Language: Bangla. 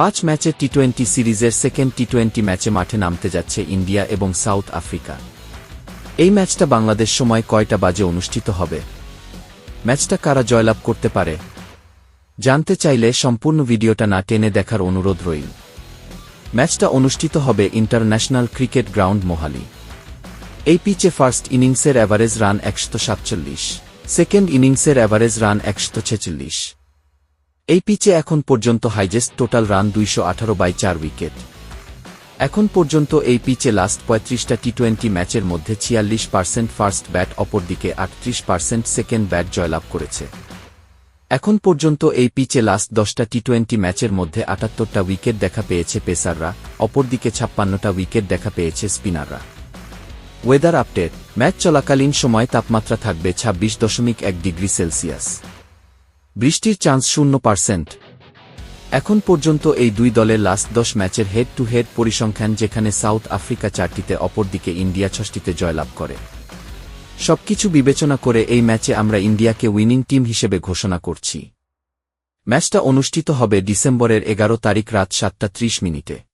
পাঁচ ম্যাচের টি টোয়েন্টি সিরিজের সেকেন্ড টি টোয়েন্টি ম্যাচে মাঠে নামতে যাচ্ছে ইন্ডিয়া এবং সাউথ আফ্রিকা। এই ম্যাচটা বাংলাদেশ সময় কয়টা বাজে অনুষ্ঠিত হবে? ম্যাচটা কারা জয়লাভ করতে পারে? জানতে চাইলে সম্পূর্ণ ভিডিওটা না টেনে দেখার অনুরোধ রইল। ম্যাচটা অনুষ্ঠিত হবে ইন্টারন্যাশনাল ক্রিকেট গ্রাউন্ড মোহালি। এই পিচে ফার্স্ট ইনিংসের অ্যাভারেজ রান একশো সাতচল্লিশ, সেকেন্ড ইনিংসের অ্যাভারেজ রান একশো ছেচল্লিশ। এই পিচে এখন পর্যন্ত হাইজেস্ট টোটাল রান দুইশো আঠারো বাই চার উইকেট। এখন পর্যন্ত এই পিচে লাস্ট পঁয়ত্রিশটা টি টোয়েন্টি ম্যাচের মধ্যে ছিয়াল্লিশ পার্সেন্ট ফার্স্ট ব্যাট, অপরদিকে আটত্রিশ পার্সেন্ট সেকেন্ড ব্যাট জয়লাভ করেছে। এখন পর্যন্ত এই পিচে লাস্ট দশটা টি টোয়েন্টি ম্যাচের মধ্যে আটাত্তরটা উইকেট দেখা পেয়েছে পেসাররা, অপরদিকে ছাপ্পান্নটা উইকেট দেখা পেয়েছে স্পিনাররা। ওয়েদার আপডেট, ম্যাচ চলাকালীন সময় তাপমাত্রা থাকবে ছাব্বিশ দশমিক এক ডিগ্রি সেলসিয়াস। বৃষ্টির চান্স শূন্য পার্সেন্ট। এখন পর্যন্ত এই দুই দলের লাস্ট দশ ম্যাচের হেড টু হেড পরিসংখ্যান যেখানে সাউথ আফ্রিকা চারটিতে অপরদিকে ইন্ডিয়া ছষ্টিতে জয়লাভ করে। সবকিছু বিবেচনা করে এই ম্যাচে আমরা ইন্ডিয়াকে উইনিং টিম হিসেবে ঘোষণা করছি। ম্যাচটা অনুষ্ঠিত হবে ডিসেম্বরের এগারো তারিখ রাত সাতটা ত্রিশ মিনিটে।